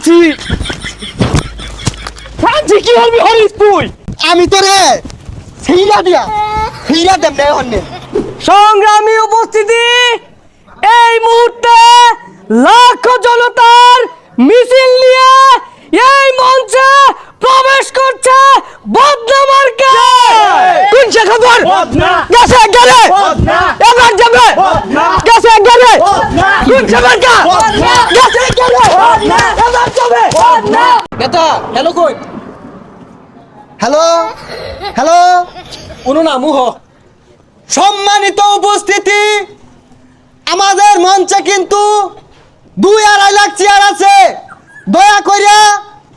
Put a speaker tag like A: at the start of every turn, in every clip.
A: আছি। শান্তি কি হবি হরিস তুই?
B: আমি তোরে সেইরা দিয়া দেম না হন্নে
A: সংগ্রামী উপস্থিতি এই মুহূর্তে লাখো জনতার মিছিল নিয়ে এই মঞ্চে প্রবেশ করছে বদনামার্কা কোন সে খবর? গেছে গেলে এবার যাবে। গেছে গেলে কোন মার্কা? গেছে গেলে
B: নেতা হ্যালো কই? হ্যালো হ্যালো
A: কোনো না মুহ।
B: সম্মানিত উপস্থিতি আমাদের মঞ্চে কিন্তু দুই আড়াই লাখ চেয়ার আছে। দয়া করিয়া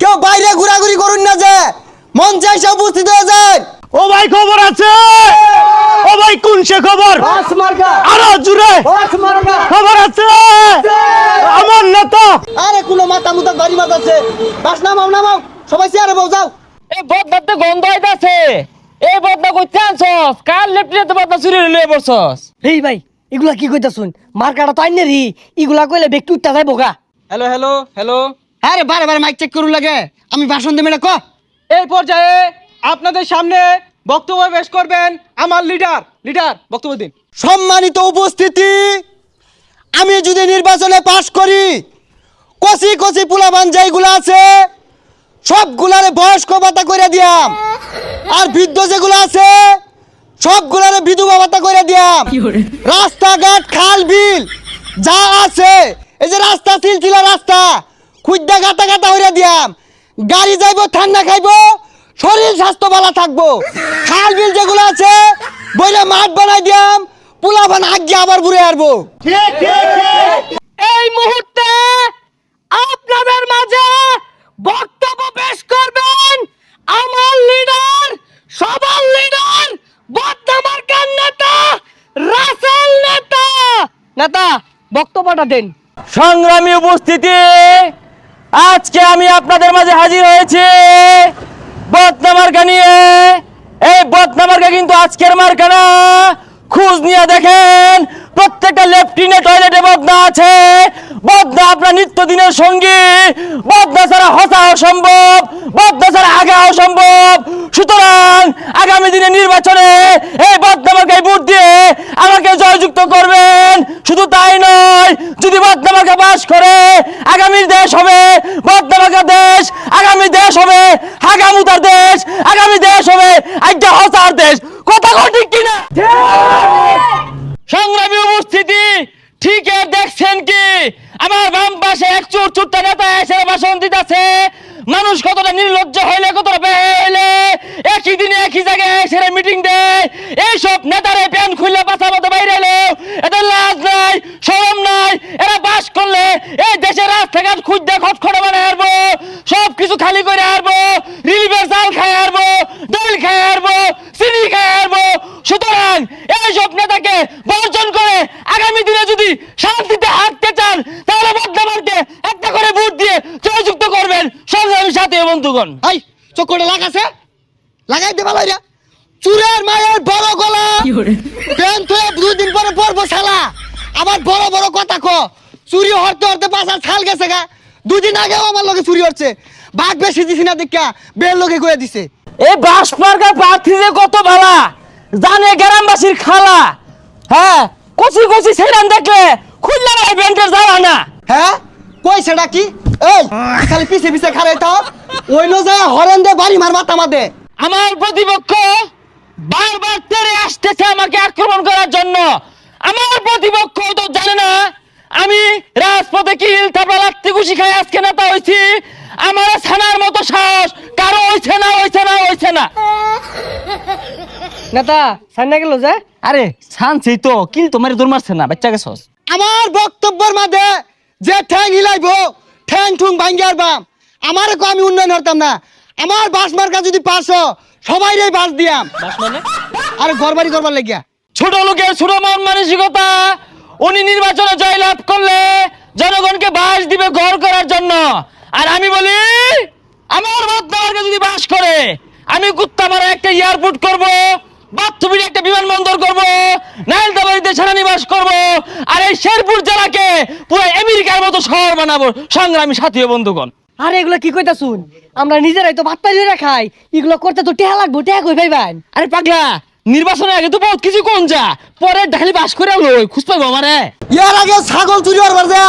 B: কেউ বাইরে ঘোরাঘুরি করুন না যে মঞ্চে এসে উপস্থিত হয়ে যায়
A: ও ভাই খবর আছে? ও ভাই কোন সে খবর? আরও জুড়ে খবর আছে?
B: আরে কোনো মাথা মুতা বাড়ি মাথা আছে বাস নামাও নামাও। সবাই চেয়ারে বউ যাও।
C: এই বদনাতে গন্ধ এই বদনা কইতে আনছস? কার লেফটিতে বদনা চুরি
D: এই ভাই এগুলা কি কইতা শুন মার্কাটা তো আইনে রি। এগুলা কইলে ব্যক্তি উঠতে যাই বোকা
C: হ্যালো হ্যালো হ্যালো।
B: আরে বারে বারে মাইক চেক করুন লাগে। আমি ভাষণ দেবে না ক।
C: এই পর্যায়ে আপনাদের সামনে বক্তব্য পেশ করবেন আমার লিডার লিডার বক্তব্য দিন।
B: সম্মানিত উপস্থিতি আমি যদি নির্বাচনে পাশ করি কচি কচি পোলাবান যেগুলো আছে সবগুলারে বয়স্ক ভাতা করে দিয়াম। আর বৃদ্ধ যেগুলো আছে সবগুলারে বিধবা ভাতা করে দিয়াম। রাস্তাঘাট খাল বিল যা আছে। এই যে রাস্তা সিলসিলা রাস্তা খুদ্দা গাতা গাতা হইয়া দিয়াম। গাড়ি যাইব ঠান্ডা খাইবো শরীর স্বাস্থ্য ভালো থাকব। খাল বিল যেগুলো আছে বইলে মাঠ বানাই দিয়াম পোলা বান আগে আবার ঘুরে আসব।
C: এই মুহূর্তে আপনাদের মাঝে বক্তব্য পেশ করবেন আমার লিডার সবার লিডার বদনামার্কার নেতা রাসেল নেতা
D: নেতা বক্তব্যটা দেন।
C: সংগ্রামী উপস্থিতি, আজকে আমি আপনাদের মাঝে হাজির হয়েছি। বদনা মার্কা নিয়ে। এই বদনা মার্কা কিন্তু আজকের মার্কা না। খোঁজ নিয়ে দেখেন, প্রত্যেকটা লেফটিনে টয়লেটে বদনা আছে। বদনা আপনার সঙ্গী। বদনা ছাড়া হসা অসম্ভব বদনা ছাড়া আগা অসম্ভব সুতরাং আগামী দিনে নির্বাচনে এই বদনা মার্কায় ভোট দিয়ে আমাকে জয়যুক্ত নয় যদি বদনামাকে বাস করে, আগামীর দেশ হবে বদনামাকা দেশ, আগামী দেশ হবে হাগামুতার দেশ, আগামী দেশ হবে আজ্ঞা হসার দেশ। কথা ঠিক কিনা? সংগ্রামী উপস্থিতি, ঠিক দেখছেন কি? আমার বাম পাশে এক চোর চোরটা নেতা এসে ভাষণ দিতেছে। মানুষ কতটা নির্লজ্জ হইলে, কতটা বেহে হইলে, একই দিনে একই জায়গায় এসে মিটিং দেয়। এইসব নেতারে প্যান খুললে পাছা মতো বাইরে এলো। এদের লাজ নাই শরম নাই এরা বাস করলে এই দেশের রাস্তাঘাট খুঁজতে খটখটে বানায় হারবো। সব কিছু খালি করে হারবো। রিলিফের চাল খায় হারবো ডাল খায় হারবো চিনি খায় হারবো। সুতরাং এইসব নেতাকে বর্জন করে আগামী দিনে যদি শান্তিতে হাঁটতে চান তাহলে বর্ধমানকে একটা করে ভোট দিয়ে জয়যুক্ত করবেন সংগ্রামী সাথী বন্ধুগণ
B: আই চক্করটা লাগাছে? লাগাই দে ভালো চুরের মায়ের বড় গলা। প্যান তুই দুই দিন পরে পরবো শালা। আবার বড় বড় কথা ক। চুরি হরতে হরতে পাশার ছাল গেছে গা। দুই দিন আগেও আমার লগে চুরি হচ্ছে। বাঘ বেশি দিছি না দেখা বের লগে কয়ে দিছে।
C: এই বাস মার্কার প্রার্থী যে কত ভালা জানে গ্রামবাসীর খালা। হ্যাঁ কচি কচি সেরান দেখলে খুললে এই ব্যাংকের যাওয়া না।
B: হ্যাঁ? কই সেটা কি? এই খালি পিছে পিছে খারে তো ওই নো যায় হরেন দে বাড়ি মার মাথা মাদে
C: আমার প্রতিপক্ষ বারবার তেরে আসতেছে আমাকে আক্রমণ করার জন্য। আমার প্রতিপক্ষ তো জানে না আমি রাজপথে কি থাপড়া লাগতে খুশি খাই আজকে নেতা হয়েছি আমার ছানার মতো সাহস। কারও হইছে না হইছে না হইছে না।
D: নেতা গেল যে?
C: আরে ছানছেই তো। কিন্তু মারি দৌড় মারছে না বাচ্চা গেছস।
B: আমার বক্তব্যের যে ঠ্যাং হিলাইব ঠ্যাং ঠুং বাম। আমার কো আমি উন্নয়ন হতাম না। আমার বাস মার্কা যদি পাস সবাই রে বাস দিয়াম।
C: মানে?
B: আর ঘর বাড়ি করবার লাগিয়া।
C: ছোট লোকের ছোট মন মানসিকতা উনি নির্বাচনে জয়লাভ করলে জনগণকে বাস দিবে ঘর করার জন্য। আর আমি বলি আমার মত মতদারকে যদি বাস করে আমি কুত্তামারা একটা এয়ারপোর্ট করব বাথুবির একটা বিমানবন্দর করব নাইলদাবাড়িতে সেনানিবাস করব আর এই শেরপুর জেলাকে পুরো আমেরিকার মতো শহর বানাবো। সংগ্রামী সাথী ও বন্ধুগণ।
D: আরে এগুলো কি কইতাছুন? আমরা নিজেরাই তো ভাত পাই খাই। এগুলো করতে তো টেহা লাগবো টেহা কই ভাই ভাই
C: আরে পাগলা নির্বাচনের আগে তো বহুত কিছু কোন যা পরে দেখালি বাস করে লই খুঁজ পাইবো আমারে
B: ইয়ার আগে ছাগল চুরি করবার যা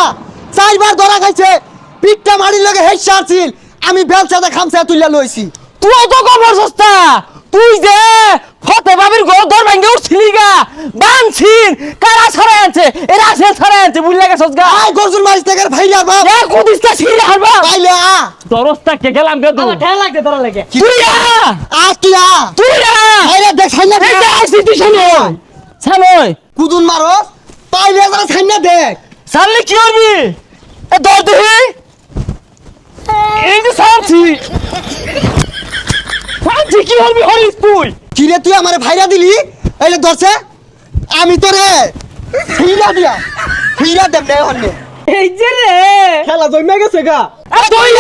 B: চারবার ধরা খাইছে পিঠটা মারির লগে হেসে আছিল আমি বেলচাতে খামচা তুইলা লইছি।
C: তুই তো কবর সস্তা তুই যে ফতে বাবির দর ভাঙ্গে উঠছিলি গা। বানছিন কারা ছড়াই আনছে? এরা সে ছড়াই আনছে বুঝলে গেছস গা?
B: আই গরজুর মারিস থেকে ভাইরা বাপ।
C: এ কুদিসটা ছিড়ে হারবা
B: পাইলে আ
C: দরস্তা কে গেলাম তুই
D: আমার ঠেয়া লাগতে তোরা লাগে
C: তুই আ।
B: আ তুই আ।
C: তুই আ।
B: আইরে দেখ সাইনা
C: এই যে আসছি তুই সামনে সামনে
B: কুদুন মারস। পাইলে যারা সাইনা দেখ।
C: সামনে কি করবি? এ দর দেখি। এই যে সামছি। সামছি কি করবি হরিস তুই?
B: কিরে তুই আমার ভাইরা দিলি? এইটা ধরছে আমি তো রে ফিরা দিয়া ফিরা দেব না হন্যে
D: এই যে রে।
B: খেলা জমে গেছে গা।
C: তুই